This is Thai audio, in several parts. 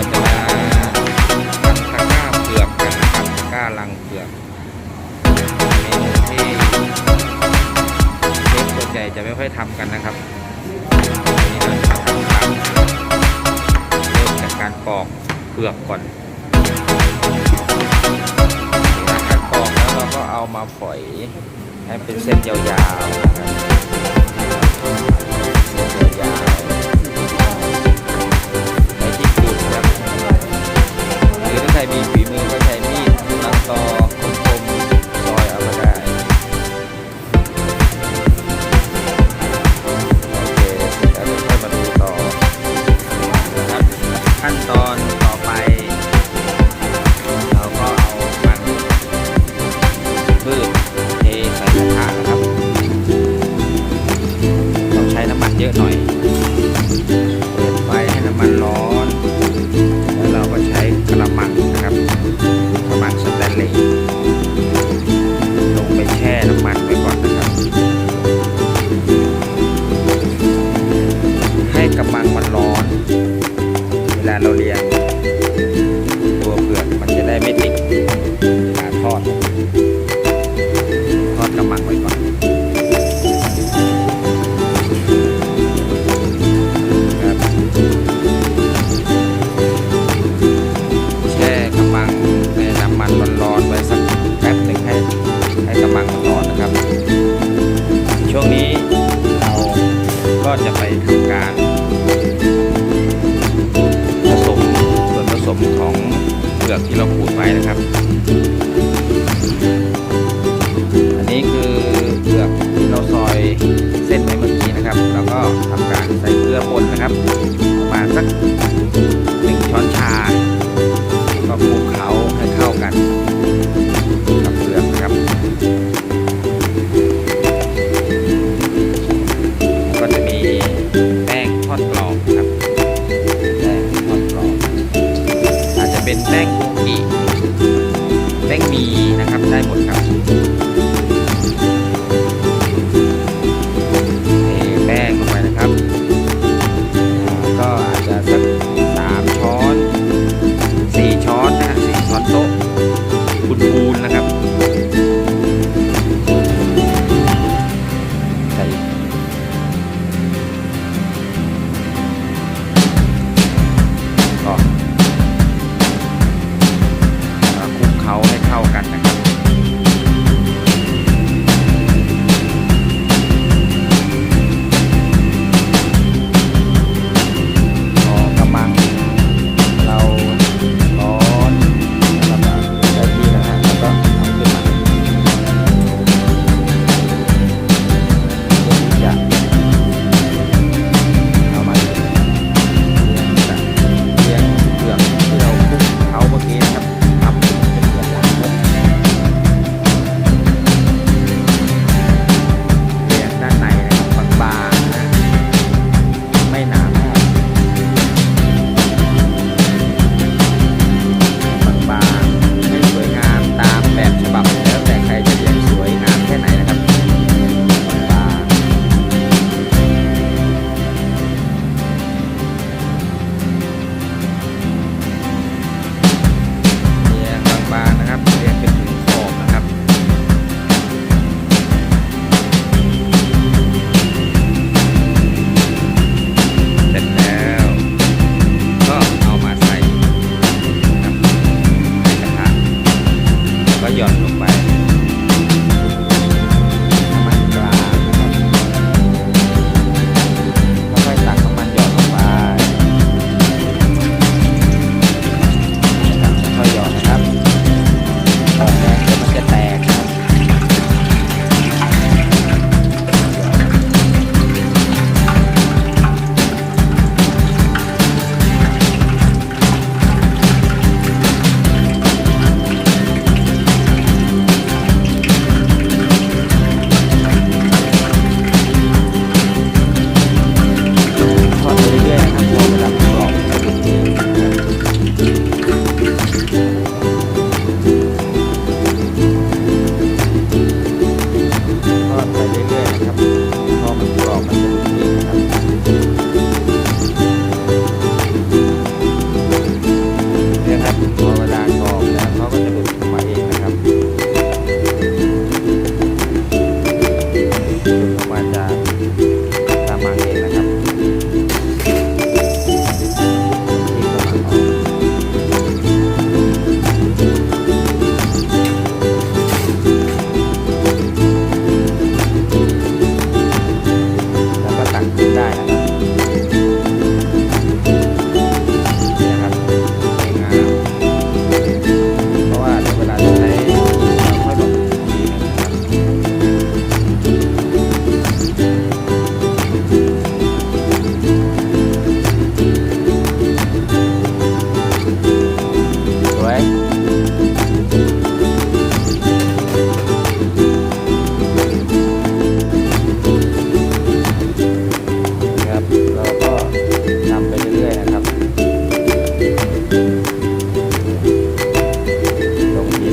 เราจะมาทำตะกร้าเผือกกันนะครับตะกร้าลังเผือกเมนูที่เชฟส่วนใหญ่จะไม่ค่อยทำกันนะครับนนี้เราจะมาทำลังเริ่มจากการปอกเผือกก่อนหลังจากปอกแล้วเราก็เอามาฝอยให้เป็นเส้นยาวๆนะครับ ต้องใลือกที่เราขูดไว้นะครับ อันนี้คือเปลือกที่เราซอยเส้นไว้เมื่อกี้นะครับ แล้วก็ทำการใส่เกลือป่นนะครับ ได้หมดครับเทแป้งลงไปนะครับ ก็อาจจะสักสามช้อนสี่ช้อนนะฮะสี่ช้อนโต๊ะคูณคูณนะครับ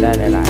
ra để lại.